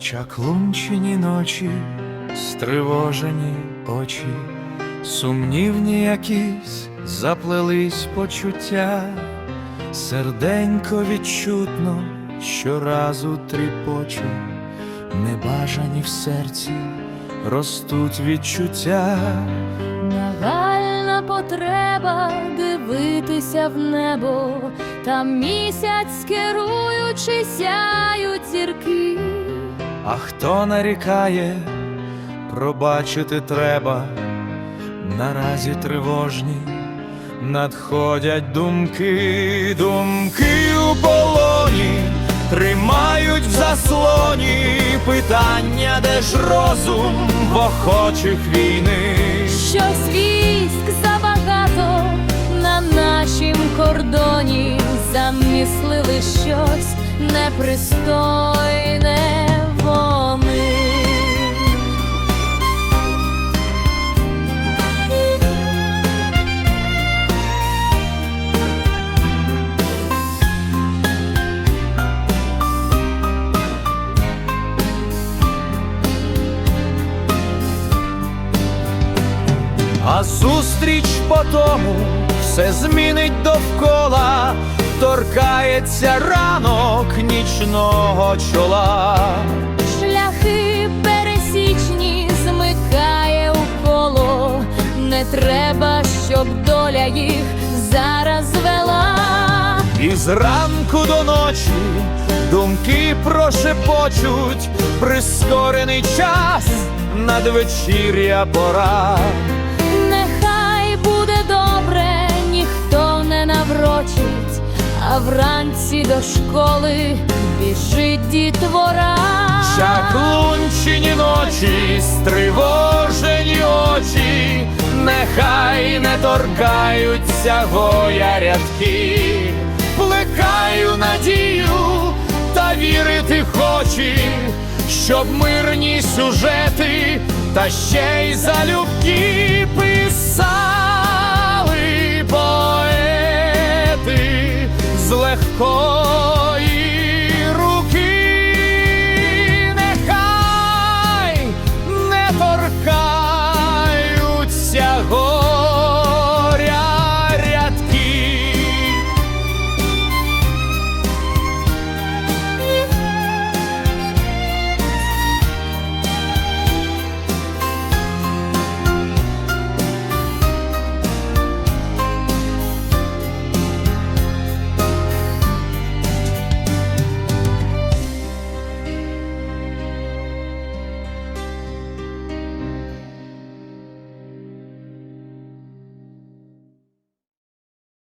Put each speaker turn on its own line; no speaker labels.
Чаклунчині ночі, стривожені очі, сумнівні якісь заплелись почуття, серденько відчутно щоразу тріпоче, небажані в серці ростуть відчуття.
Нагальна потреба дивитися в небо, там місяць керуючи сяють зірки.
А хто нарікає, пробачити треба, наразі тривожні надходять думки, думки у полоні, тримають в заслоні. Питання, де ж розум в охочих війни.
Щось військ забагато на нашім кордоні. Заміслили щось непристойне
Зустріч по тому все змінить довкола, торкається ранок нічного чола.
Шляхи пересічні змикає у коло, не треба, щоб доля їх зараз вела.
І зранку до ночі думки прошепочуть, прискорений час надвечір'я пора.
Вранці до школи біжить дітвора.
Чаклунчині ночі, стривожені очі, нехай не торкаються гоя рядки, плекаю надію та вірити хочі, щоб мирні сюжети та ще й залюбки писали